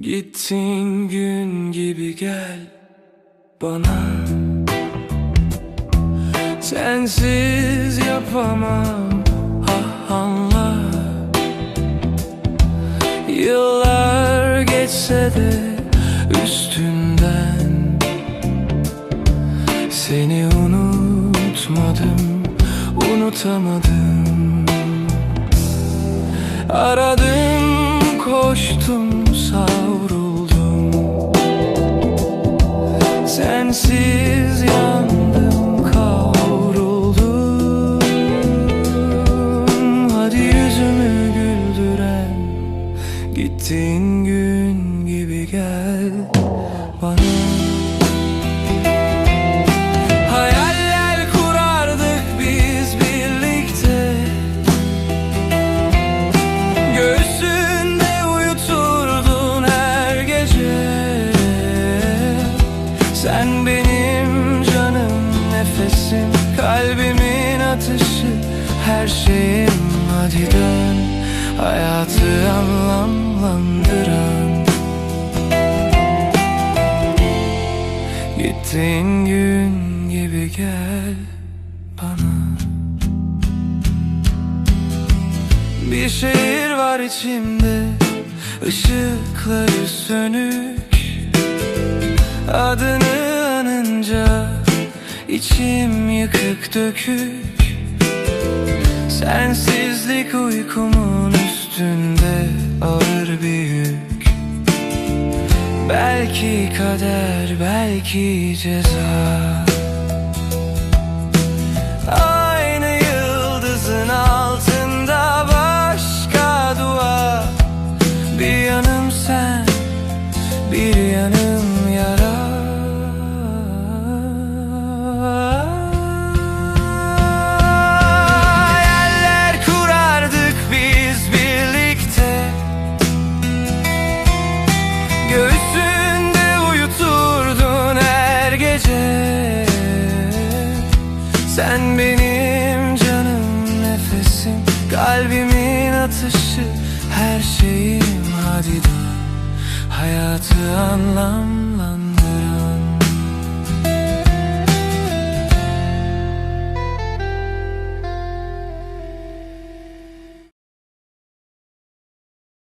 Gittin gün gibi gel bana. Sensiz yapamam ah anla. Yıllar geçse de üstünden Seni unutmadım, unutamadım. Aradım, koştum, Sensiz yandım, kavruldum. Hadi yüzümü güldüren Gittiğin gün gibi gel nefesim Kalbimin atışı her şeyim Hadi dön. Hayatı anlamlandıran. Gittiğin gün gibi gel bana. Bir şehir var içimde ışıkları sönük. Adını içim yıkık dökük. Sensizlik uykumun üstünde ağır bir yük. Belki kader belki ceza. Aynı yıldızın altında başka dua. Bir yanım sen, Sen benim canım nefesim Kalbimin atışı her şeyim. Hadi dön hayatı anlam